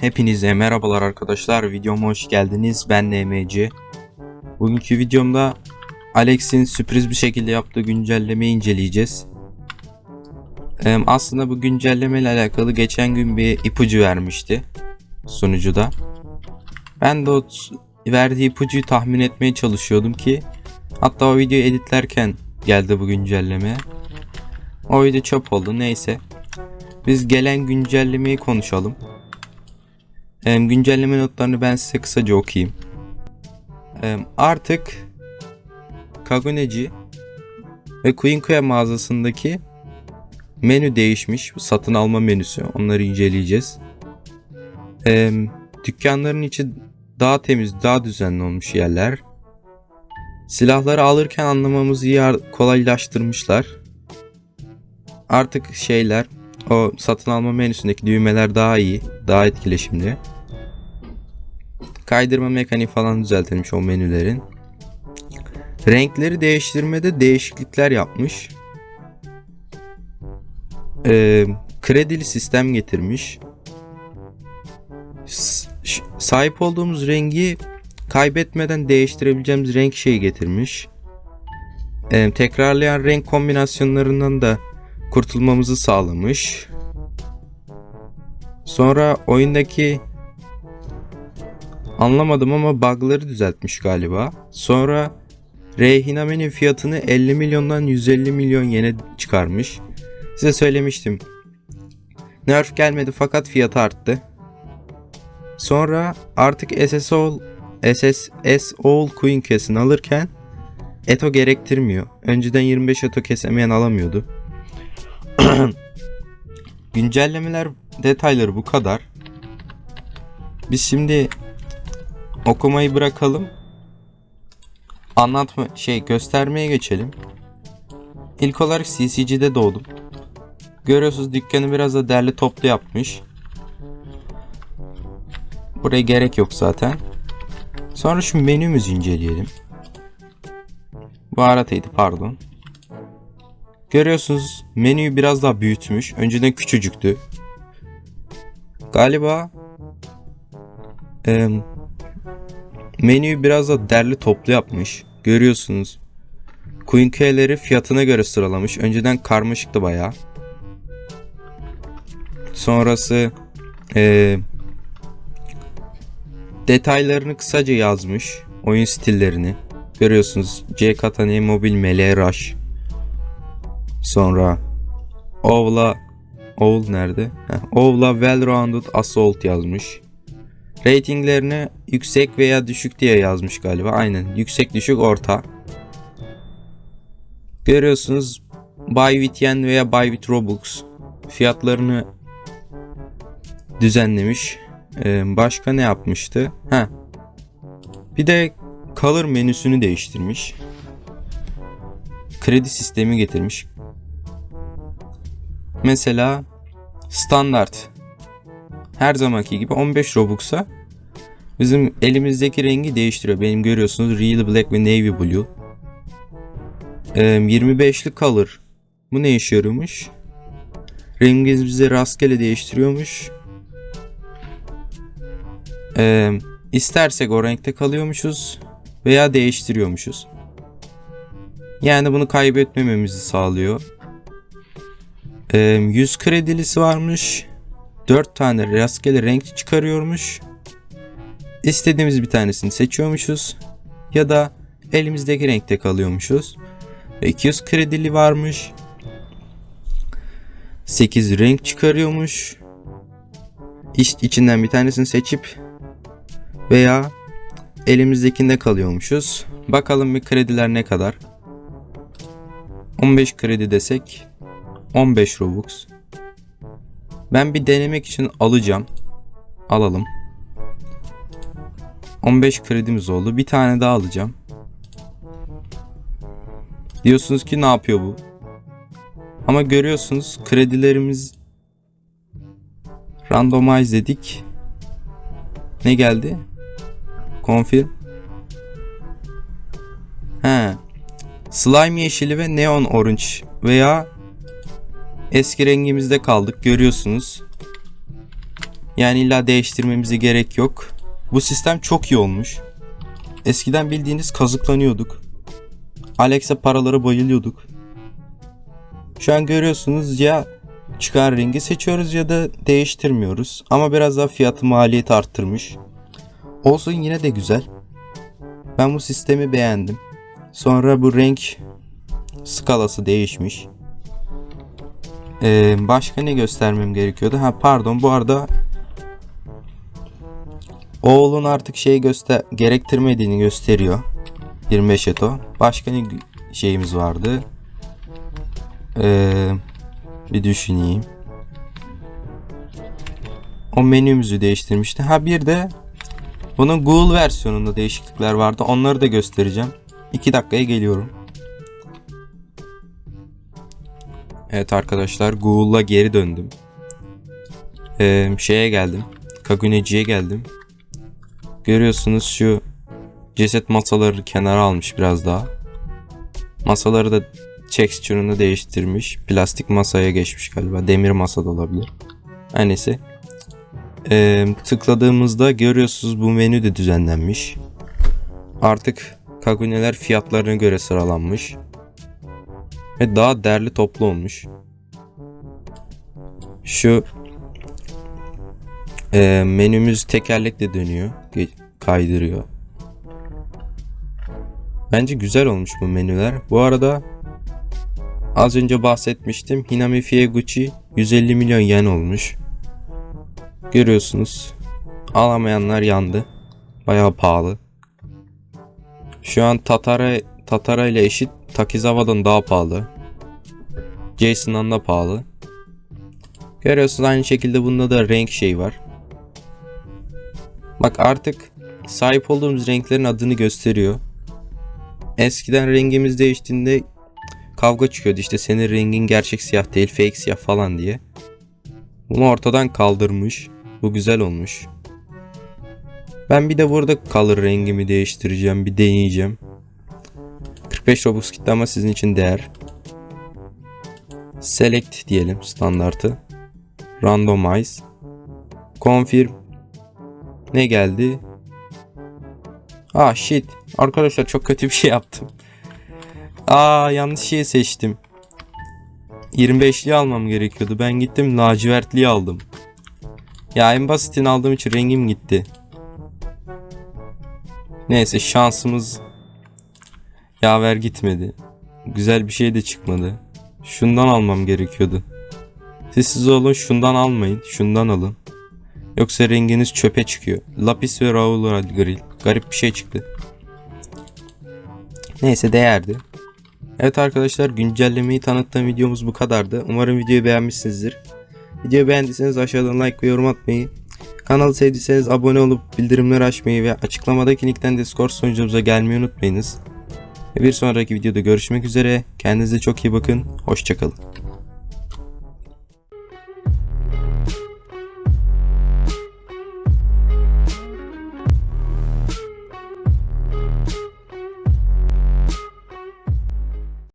Hepinize merhabalar arkadaşlar. Videoma hoş geldiniz. Ben NMC. Bugünkü videomda Alex'in sürpriz bir şekilde yaptığı güncellemeyi inceleyeceğiz. Em, Aslında bu güncelleme ile alakalı geçen gün bir ipucu vermişti sunucuda. Ben de o verdiği ipucuyu tahmin etmeye çalışıyordum ki hatta o videoyu editlerken geldi bu güncelleme. O video çöp oldu neyse. Biz gelen güncellemeyi konuşalım. Em, güncelleme notlarını ben size kısaca okuyayım. Artık Kaguneci ve Quinquea mağazasındaki menü değişmiş. Satın alma menüsü. Onları inceleyeceğiz. Dükkanların içi daha temiz, daha düzenli olmuş yerler. Silahları alırken anlamamızı yar- kolaylaştırmışlar. Artık şeyler, o satın alma menüsündeki düğmeler daha iyi, daha etkileşimli. Kaydırma mekaniği falan düzeltilmiş o menülerin. Renkleri değiştirmede değişiklikler yapmış. Ee, kredili sistem getirmiş. S- sahip olduğumuz rengi kaybetmeden değiştirebileceğimiz renk şeyi getirmiş. Ee, tekrarlayan renk kombinasyonlarından da kurtulmamızı sağlamış. Sonra oyundaki anlamadım ama bug'ları düzeltmiş galiba. Sonra Rehinamen'in fiyatını 50 milyondan 150 milyon yene çıkarmış. Size söylemiştim. Nerf gelmedi fakat fiyatı arttı. Sonra artık SS All SSS All Queen kesin alırken Eto gerektirmiyor. Önceden 25 Eto kesemeyen alamıyordu. Güncellemeler detayları bu kadar. Biz şimdi okumayı bırakalım. Anlatma şey göstermeye geçelim. İlk olarak CCG'de doğdum. Görüyorsunuz dükkanı biraz da derli toplu yapmış. Buraya gerek yok zaten. Sonra şu menümüzü inceleyelim. Bu arataydı pardon. Görüyorsunuz menüyü biraz daha büyütmüş. Önceden küçücüktü. Galiba menüyü biraz da derli toplu yapmış. Görüyorsunuz. Quinque'leri fiyatına göre sıralamış. Önceden karmaşıktı bayağı. Sonrası em, detaylarını kısaca yazmış. Oyun stillerini. Görüyorsunuz. C Katane Mobil Melee Rush. Sonra Ovla Owl nerede? Ovla Well Rounded Assault yazmış. Ratinglerini yüksek veya düşük diye yazmış galiba. Aynen. Yüksek düşük orta. Görüyorsunuz Buy Yen veya Buy Robux fiyatlarını düzenlemiş. Ee, başka ne yapmıştı? Ha. Bir de Color menüsünü değiştirmiş. Kredi sistemi getirmiş. Mesela standart her zamanki gibi 15 Robux'a bizim elimizdeki rengi değiştiriyor. Benim görüyorsunuz Real Black ve Navy Blue. Ee, 25'lik color. Bu ne işe yarıyormuş? Rengimizi bize rastgele değiştiriyormuş. Ee, istersek o renkte kalıyormuşuz veya değiştiriyormuşuz. Yani bunu kaybetmememizi sağlıyor. Ee, 100 kredilisi varmış. 4 tane rastgele renk çıkarıyormuş. İstediğimiz bir tanesini seçiyormuşuz. Ya da elimizdeki renkte kalıyormuşuz. Ve 200 kredili varmış. 8 renk çıkarıyormuş. İç, içinden bir tanesini seçip veya elimizdekinde kalıyormuşuz. Bakalım bir krediler ne kadar. 15 kredi desek 15 Robux. Ben bir denemek için alacağım. Alalım. 15 kredimiz oldu. Bir tane daha alacağım. Diyorsunuz ki ne yapıyor bu? Ama görüyorsunuz kredilerimiz randomize dedik. Ne geldi? Confirm. He. Slime yeşili ve neon orange veya eski rengimizde kaldık görüyorsunuz. Yani illa değiştirmemize gerek yok. Bu sistem çok iyi olmuş. Eskiden bildiğiniz kazıklanıyorduk. Alex'e paralara bayılıyorduk. Şu an görüyorsunuz ya çıkan rengi seçiyoruz ya da değiştirmiyoruz. Ama biraz daha fiyatı maliyeti arttırmış. Olsun yine de güzel. Ben bu sistemi beğendim. Sonra bu renk skalası değişmiş. Ee, başka ne göstermem gerekiyordu? Ha pardon bu arada oğlun artık şey göster gerektirmediğini gösteriyor. 25 eto. Başka ne şeyimiz vardı? Ee, bir düşüneyim. O menümüzü değiştirmişti. Ha bir de bunun Google versiyonunda değişiklikler vardı. Onları da göstereceğim. 2 dakikaya geliyorum. Evet arkadaşlar Google'a geri döndüm. Ee, şeye geldim. Kaguneci'ye geldim. Görüyorsunuz şu ceset masaları kenara almış biraz daha. Masaları da texture'ını değiştirmiş. Plastik masaya geçmiş galiba. Demir masa da olabilir. Her neyse. Ee, tıkladığımızda görüyorsunuz bu menü de düzenlenmiş. Artık Kagune'ler fiyatlarına göre sıralanmış. Ve daha derli toplu olmuş. Şu e, menümüz tekerlekle dönüyor. Kaydırıyor. Bence güzel olmuş bu menüler. Bu arada az önce bahsetmiştim. Hinami Fieguchi 150 milyon yen olmuş. Görüyorsunuz. Alamayanlar yandı. Bayağı pahalı. Şu an Tatara Tatara ile eşit Takizawa'dan daha pahalı. Jason'dan da pahalı. Görüyorsunuz aynı şekilde bunda da renk şey var. Bak artık sahip olduğumuz renklerin adını gösteriyor. Eskiden rengimiz değiştiğinde kavga çıkıyordu işte senin rengin gerçek siyah değil fake siyah falan diye. Bunu ortadan kaldırmış. Bu güzel olmuş. Ben bir de burada color rengimi değiştireceğim. Bir deneyeceğim. 45 Robux gitti ama sizin için değer. Select diyelim standartı. Randomize. Confirm. Ne geldi? Ah shit. Arkadaşlar çok kötü bir şey yaptım. Aa yanlış şeyi seçtim. 25'li almam gerekiyordu. Ben gittim lacivertliyi aldım. Ya en basitini aldığım için rengim gitti. Neyse şansımız yaver gitmedi. Güzel bir şey de çıkmadı. Şundan almam gerekiyordu. Siz siz olun şundan almayın. Şundan alın. Yoksa renginiz çöpe çıkıyor. Lapis ve Raul Grill. Garip bir şey çıktı. Neyse değerdi. Evet arkadaşlar güncellemeyi tanıttığım videomuz bu kadardı. Umarım videoyu beğenmişsinizdir. Videoyu beğendiyseniz aşağıdan like ve yorum atmayı, kanalı sevdiyseniz abone olup bildirimleri açmayı ve açıklamadaki linkten Discord sunucumuza gelmeyi unutmayınız. Bir sonraki videoda görüşmek üzere. Kendinize çok iyi bakın. Hoşçakalın.